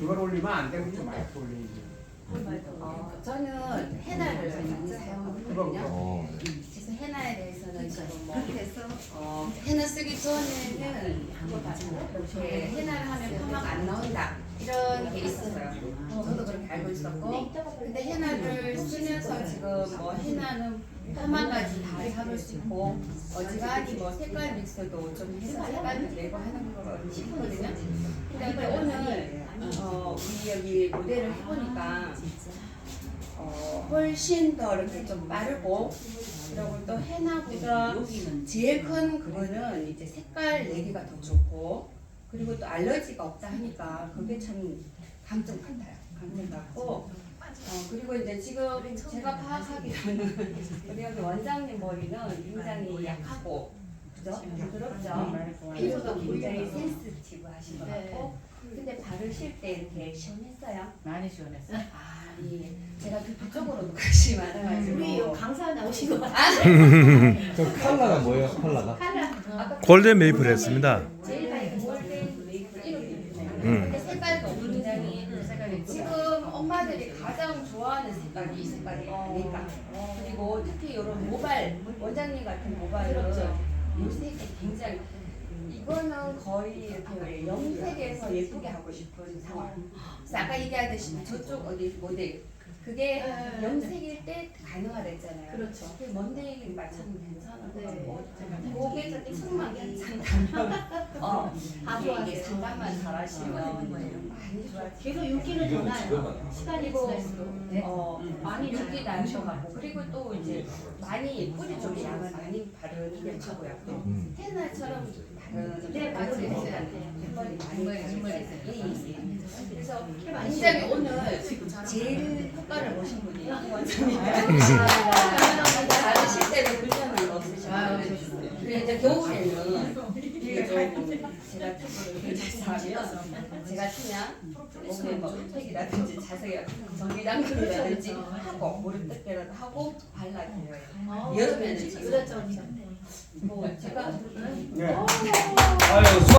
그걸 올리면 안 되고 좀 많이 올리지. 어, 저는 헤나를 많이 사용하거든요. 어, 그래서 헤나에 대해서는 지금 뭐 어, 헤나 쓰기 전에는 이렇게 헤나를 하면 파마가 안 나온다 이런 게 있었어요. 저도 그렇게 알고 있었고 근데 헤나를 쓰면서 지금 뭐 헤나는 파마까지 다 잡을 수 있고 어지간히 뭐 색깔 믹스도 좀 해서 색깔도 내고 하는 거 싶거든요. 근데 오늘 어, 우리 여기 모델을 해보니까 어, 훨씬 더 이렇게 좀 빠르고 그리고 또 해나보다 제일 큰 그거는 이제 색깔 내기가 더 좋고 그리고 또 알러지가 없다 하니까 그게 참 강점 같아요. 강점 같고 어, 그리고 이제 지금 제가 파악하기로는 우리 여기 원장님 머리는 굉장히 약하고 그죠? 부드럽죠? 피부도 굉장히 센스티브 하신 것 같고 근데 바르실 때 이렇게 시원했어요? 많이 시원했어. 아, 예. 제가 그 그쪽으로도 관심이 많아가지고 우리 강사 나오신 것 같아요. 그 컬러가 뭐예요? 컬러가? 아까 골든 메이플 했습니다. 제일 많이 골든 메이플 이렇게 있잖아요. 음. 근데 색깔도 굉장히 지금 엄마들이 가장 좋아하는 색깔이 이 색깔이니까. 그리고 특히 이런 모발 원장님 같은 모발은 이 색이 굉장히 이거는 거의 이렇게 염색에서 예쁘게 하고 싶은 상황. 그래서 아까 얘기하듯이 저쪽 어디 모델 그게 염색일 때 가능하다 했잖아요. 그렇죠. 먼데이 맞춰도 괜찮은 거 네. 같고 그게 조금만 괜찮다 면어다 이게. 상담만 잘하시면 계속 윤기는 더 나요. 시간이 지날수록. 어, 많이 것 같고 그리고 또 이제 많이 뿌리 쪽에 양을 많이 바르는 게 최고야. 음. 헤나처럼 바르는 네, 맞아요. 흰머리 많이 흰머리 그래서 굉장히 오늘 제일 효과를 보신 분이 원장님 그래 이제 겨울에는 이게 좀 제가 잘하면 제가 그냥 몸에 뭐 팩이라든지 자세히 전기장갑이라든지 하고 무릎 뜯기라도 하고 발라줘요. 여름에는 지금 그렇죠. 뭐 제가 네. 아유,